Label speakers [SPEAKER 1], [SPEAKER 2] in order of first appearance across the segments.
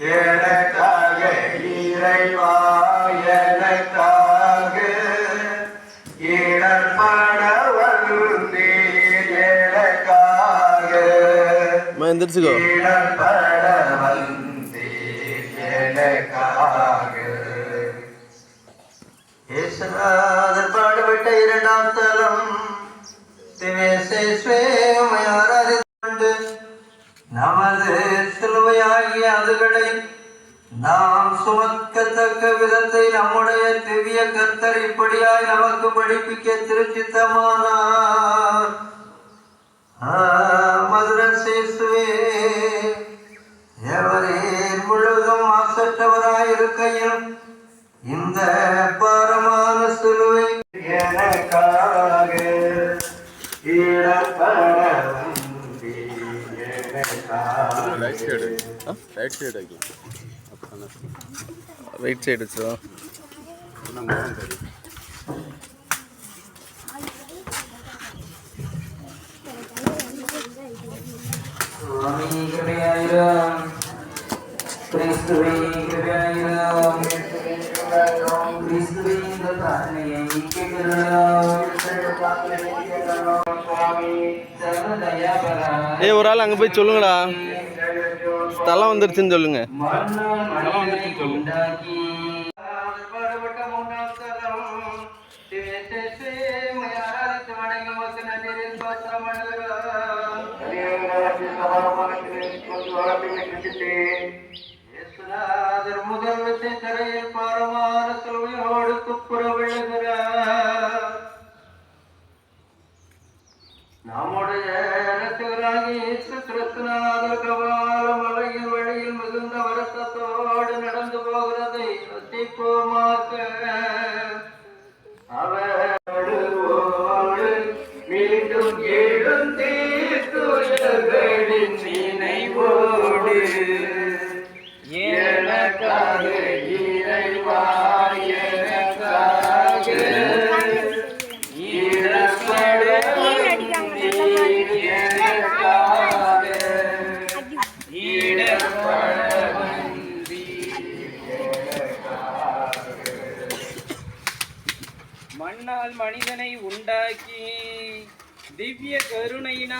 [SPEAKER 1] எனக்காக இறைவா எனக்காக இடர்பட வந்தீர் எனக்காக
[SPEAKER 2] எந்திரிச்சுக்கோ.
[SPEAKER 1] இடர்பட வந்தீர் எனக்காக பாடுபட்ட இரண்டாம் தலம். திவேசேஸ்வேமை ஆராதித்து அதுகளை நாம் சுமக்கத்தக்க விதத்தை நம்முடைய திவ்ய கர்த்தர் இப்படியாய் நமக்கு படிப்பிக்க திருச்சித்தமானார். மதுர சேசுவே எவரேன் முழுவதும் மாசற்றவராயிருக்கையில் இந்த பாரமான சிலுவை
[SPEAKER 2] ರೈಟ್ ಸೈಡ್ ರೈಟ್
[SPEAKER 1] ಸೈಡ್ ಆಗಿ ರೈಟ್ ಸೈಡ್ ಸರ್ ക്രിസ്തുവേ കൃപയായിരം ക്രിസ്തുവിന്റെ പ്രാർത്ഥനയെ പ്രാർത്ഥനയെ
[SPEAKER 2] ஏய் ஒரு ஆள் அங்கே போய் சொல்லுங்கடா. ஸ்தலம் வந்துருச்சுன்னு சொல்லுங்க.
[SPEAKER 1] உண்டாக்கி பாடுபட்ட மூன்றாம் ஸ்தலம்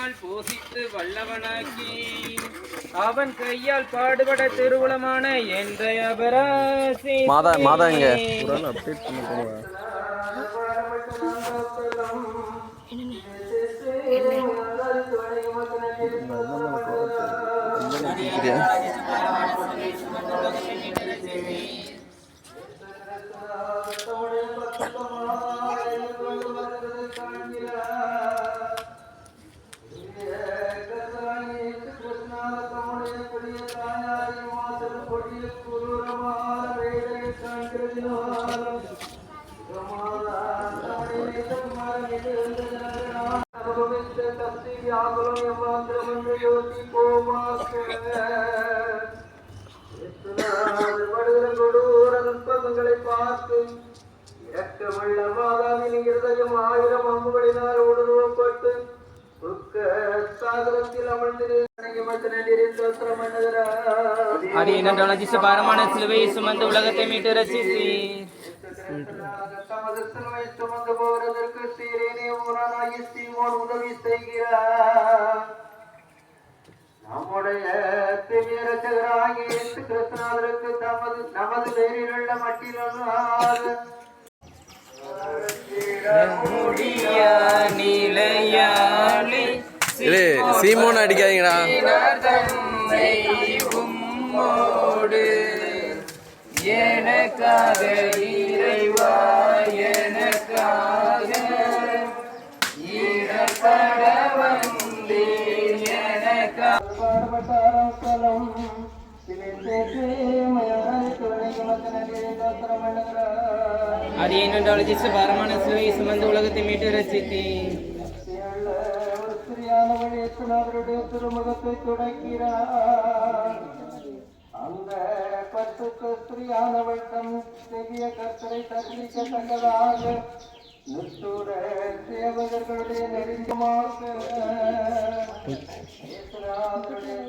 [SPEAKER 3] கருணையினால் போஷித்து வல்லவனாக்கி அவன் கையால் பாடுபட திருவுளமான என்ற அபராசி
[SPEAKER 2] மாதா மாதா
[SPEAKER 3] அது என்னென்றால் அதிச பாரமான சிலுவையை சுமந்து உலகத்தை மீட்டு ரசித்தி.
[SPEAKER 1] தமது சிலுவை சுமந்து போவதற்கு சீரேனே ஊரானாகி சீமோன் உதவி செய்கிறார். நம்முடைய திவ்ய இயேசு தமது நமது
[SPEAKER 3] நிலையாளி
[SPEAKER 2] இது சீமோன் அடிக்காதீங்கடா.
[SPEAKER 3] எனக்காக இறைவா எனக்காக எனக்காக அது என்னென்றால் ஜிசு பாரமான சிலுவையை சுமந்து உலகத்தை மீட்டு ரசித்தேன்.
[SPEAKER 1] அவருடைய திருமுகத்தை துடைக்கிறார். அந்த பத்துக்கு ஸ்திரியானவள் தம் பெரிய கர்த்தரை தரிசிக்கத்தக்கதாக நிஷ்டூர சேவகர்களுடைய நெருங்கமாக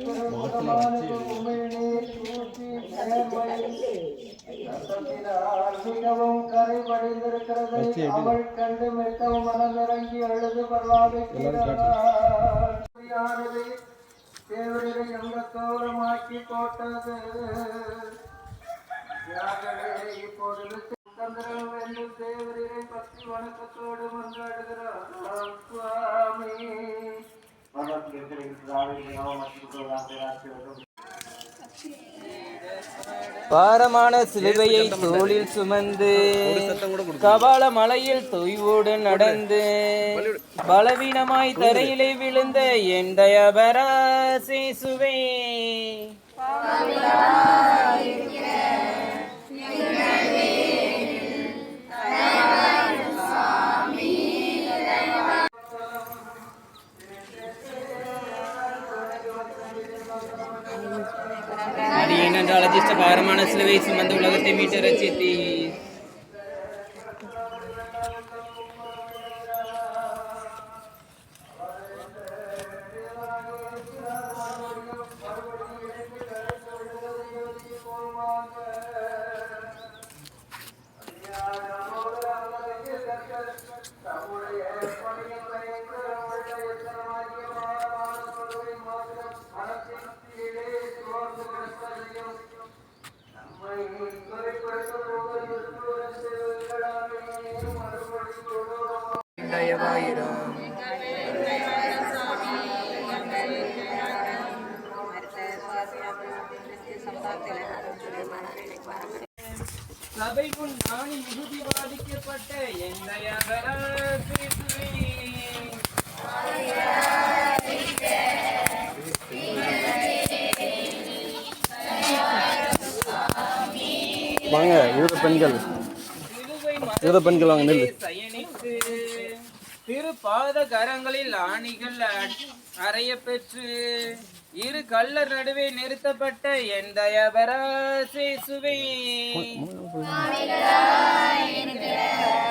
[SPEAKER 1] திருமுகமானது உமிழ்நீர் ஊற்றி ரத்தத்தினால் மிகவும் கரை படிந்திருக்கிறது அவள் கண்டு மெத்தவும் மனமிறங்கி அழுது பரவாதிக்கிறாள் தேவரை எங்க கௌரமாக்கி போட்டது. யாகவே இப்பொழுது சந்திரன் என்று தேவரை பக்தி வணக்கத்தோடு மன்றாடுகிறார். சுவாமி.
[SPEAKER 3] பாரமான சிலுவையை தோளில் சுமந்து கபால மலையில் தொய்வோடு நடந்து பலவீனமாய் தரையிலே விழுந்த என் தயபராசேசுவே. அது ஏனென்றால் அதிர்ஷ்ட பாரமான சிலுவை சுமந்து உலகத்தை மீட்டு ரச்சித்தி சபை முன் நாணி மிகுதி பாதிக்கப்பட்ட என் தயபராசேசுவே
[SPEAKER 2] வாங்க யூத பெண்கள். யூத பெண்கள் வாங்க நெல்
[SPEAKER 3] திரு பாத கரங்களில் ஆணிகள் அறைய பெற்று இரு கல்லர் நடுவே நிறுத்தப்பட்ட என் தயபராசேசுவே.
[SPEAKER 1] அவருடைய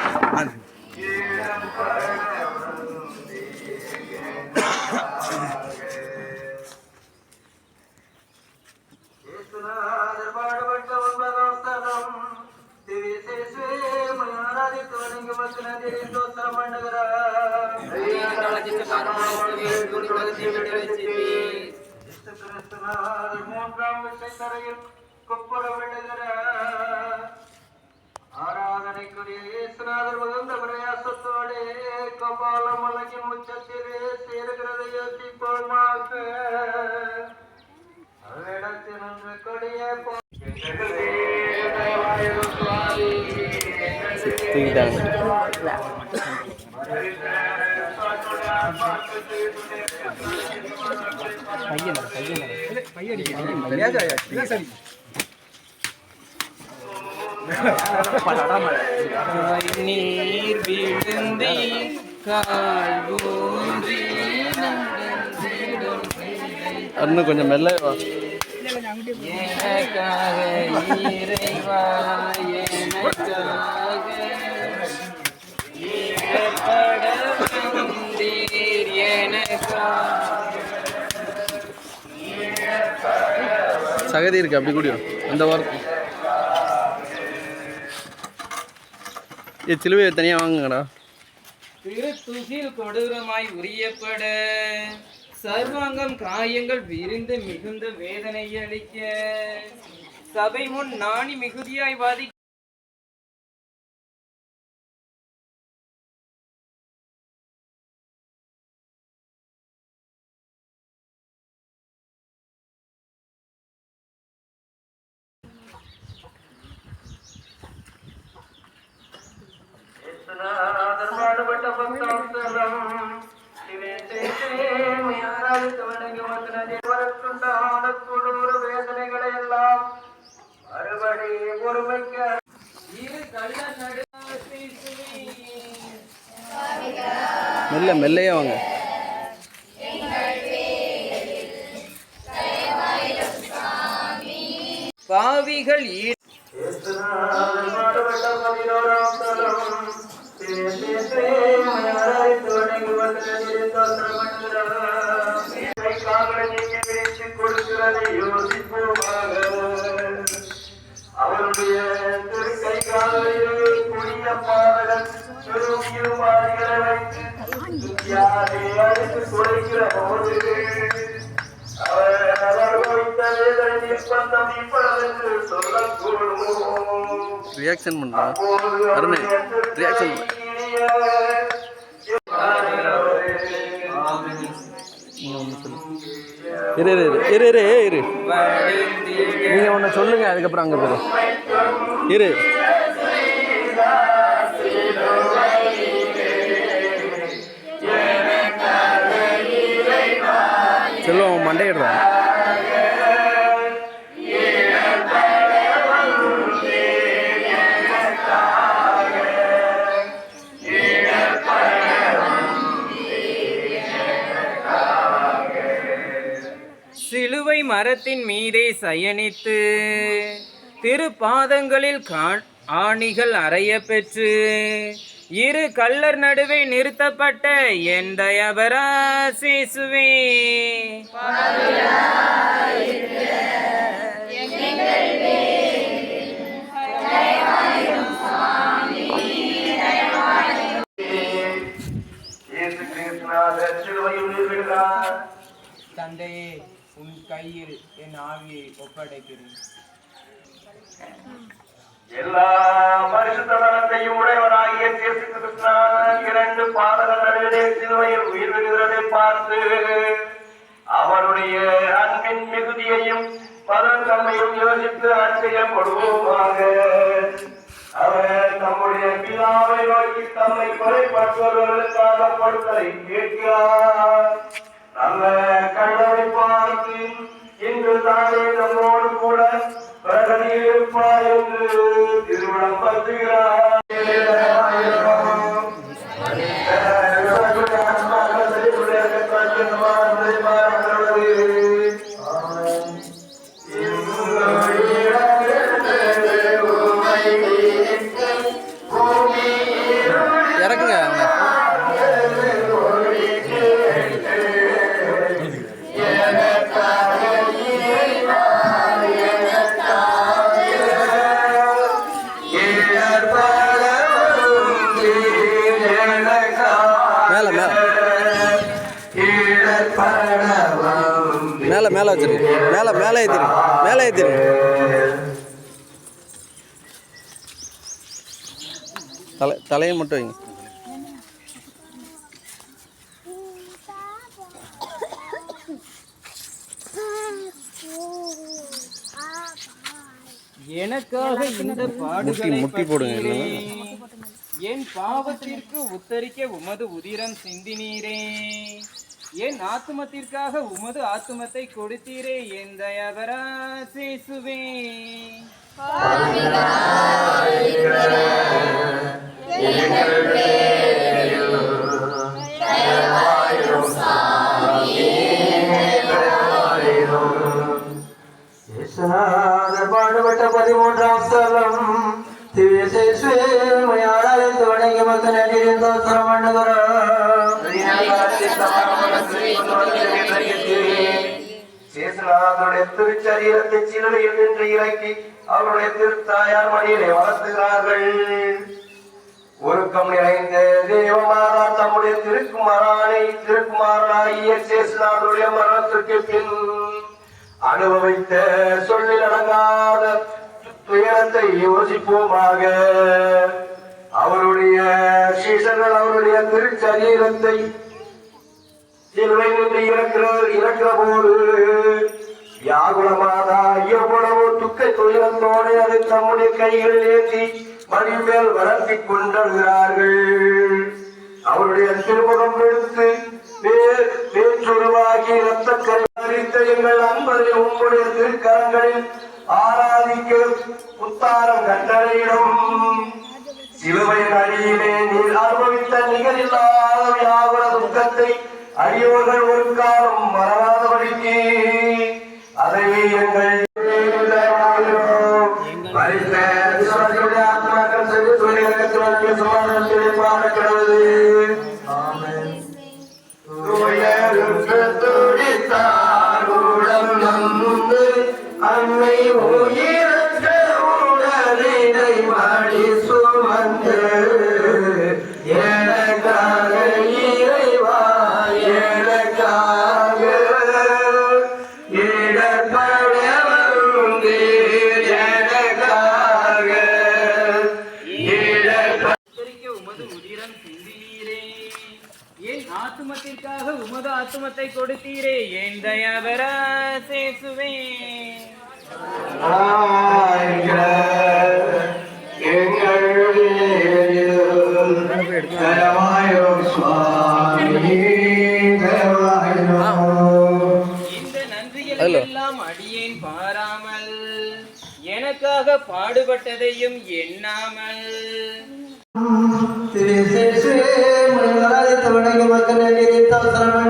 [SPEAKER 1] கோபால மலையின் உச்சத்திலே சேர்கிறதை யோசிப்போமாக. அவ்விடத்தில் நின்று கொடிய
[SPEAKER 2] தூக்கிட்டாங்க
[SPEAKER 3] நீர் விழுந்தி கால் ஊன்றி நடந்திடும்
[SPEAKER 2] இன்னும் கொஞ்சம் மெல்ல வா. சகதி இருக்கு அப்படி கூடியும் அந்த வாரம். ஏ சிலுவையை தனியாக வாங்குங்கடா.
[SPEAKER 3] திருத்துகில் கொடூரமாய் உரியப்பட. சர்வாங்கம் காயங்கள் விரிந்து மிகுந்த வேதனை அளிக்க. சபை முன் நாணி மிகுதியாய் வாதி
[SPEAKER 1] பாடுபட்ட பக்தாந்தரம் தேவருக்குண்டான கொடூர வேதனைகளை எல்லாம் மறுபடி பொறுமைக்க.
[SPEAKER 2] மெல்ல மெல்லையே வாங்க.
[SPEAKER 3] பாவிகள் ஈ-
[SPEAKER 1] பாடுபட்ட பதினோராம் தலம் அவருடைய திருக்கை காலையில் புதிய பாதகன் பெருமாதிகளை வைத்து துத்தியாரை போது அவர்
[SPEAKER 2] ரியாக்ஷன் பண்ணுறா அருமை. ரியாக்ஷன் இரு இரு இரு. இரு இரு இரு நீங்கள் ஒன்று சொல்லுங்க அதுக்கப்புறம் அங்கே போகிறோம் இரு. செல்வம் மண்டையிடுறான்
[SPEAKER 3] மரத்தின் மீதே சயனித்து திருப்பாதங்களில் கா- ஆணிகள் அறைய பெற்று இரு கள்ளர் நடுவே நிறுத்தப்பட்ட என் தயபராசேசுவே தந்தையே உன் கையில் என் ஆவியை ஒப்படைக்கிறேன்.
[SPEAKER 1] எல்லா பரிசுத்தனத்தையும் உடையவனாகிய இரண்டு பாதங்கள் நடுவிலே சிலுவையில் உயிர் விடுகிறதை பார்த்து அவருடைய அன்பின் மிகுதியையும் பதத்தன்மையும் யோசித்து அச்சயப்படுவோமாக அவர் தம்முடைய பிதாவை நோக்கி தம்மை கொலைப்படுத்துவர்களுக்காக படுத்தலை கேட்கிறார். நல்ல கண்ணனை பார்த்து இன்று தானே நம்மோடு கூட பிரகதியில் இருப்பாய் என்று திருமணம் பற்றுகிறார்
[SPEAKER 2] தலை தலையை மட்டும் வைங்க.
[SPEAKER 3] எனக்காக இந்த பாடுகளை
[SPEAKER 2] முட்டி போடுங்க
[SPEAKER 3] என் பாவத்திற்கு உத்தரிக்க உமது உதிரம் சிந்தினீரே. என் ஆத்துமத்திற்காக உமது ஆத்துமத்தை கொடுத்தீரே என் தயவராசேசுவே
[SPEAKER 1] பாடுபட்ட பதிமூன்றாம் ஸ்தலம் திவ்யசேஸ்வரமையாளர் வணங்கி மக்கள் நன்றியின் தோத்திரம் பண்ணுகிறோம் அவருடைய திருச்சரீரத்தை சிலுவையில் நின்று இறக்கி அவருடைய திருத்தாயார் மடியிலே வளர்த்துகிறார்கள் உருக்கம் நிறைந்த தேவமாதா தம்முடைய திருக்குமாரானை திருக்குமாரனாகிய சேசுநாதனுடைய மரணத்திற்கு பின் அனுபவித்த சொல்லில் அடங்காத துயரத்தை யோசிப்போமாக. அவருடைய சீசர்கள் அவருடைய திருச்சரீரத்தை சிலுவை நின்று இறக்கிற இறக்கிற போது வியாகுலமாதா எவ்வளவு துக்க துயரத்தோடு அதை தம்முடைய கைகளில் ஏற்றி மனிதர் வளர்த்தி கொண்டார்கள் அவருடைய திருமுகம் எடுத்து வேற்றுருவாகி இரத்த கரித்த எங்கள் அன்பரை உங்களுடைய திருக்கரங்களில் ஆராதிக்க உத்தாரம் கட்டளையிடும். சிலுவையின் அடியிலே நீர் அனுபவித்த நிகரில்லாத வியாபார துக்கத்தை அடியோர்கள் ஒரு காலம் மறவாதபடிக்கு. அதை எங்கள்
[SPEAKER 3] உமது ஆத்துமத்தை கொடுத்தீரே என் தயாவர சேசுவே. இந்த நன்றிகளை எல்லாம் அடியேன் பாராமல் எனக்காக பாடுபட்டதையும் எண்ணாமல்.
[SPEAKER 1] விஸ்வநாதனுடைய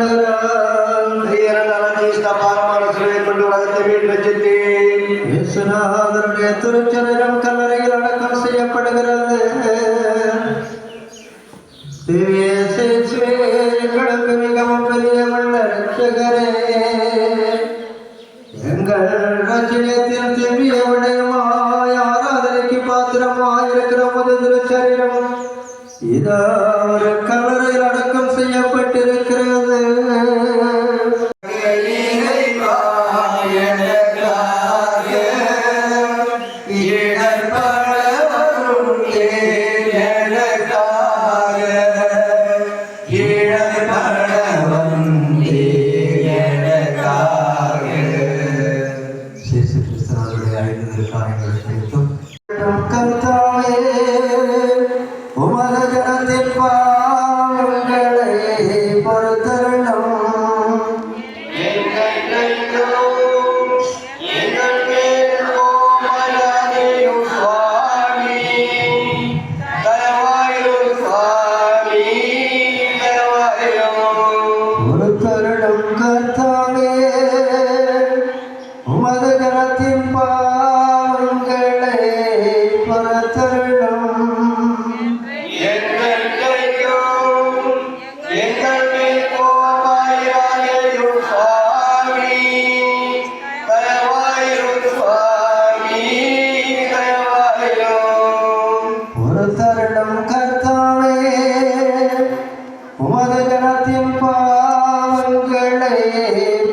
[SPEAKER 1] திருச்சரம் கல்லறையில் அடக்கம் செய்யப்படுகிறது. எங்களுக்கு மிகவும் பெரியவள்ள ரட்சகரே. எங்கள் ரட்சணியத்தில் திவ்ய விடயமாய் ஆராதனைக்கு பாத்திரமாயிருக்கிற முது திருச்சரீரம் இதோ ஒரு கல்லறையில் அடக்கம் செய்யப்பட்டிருக்கிறது.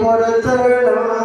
[SPEAKER 1] পরচরণ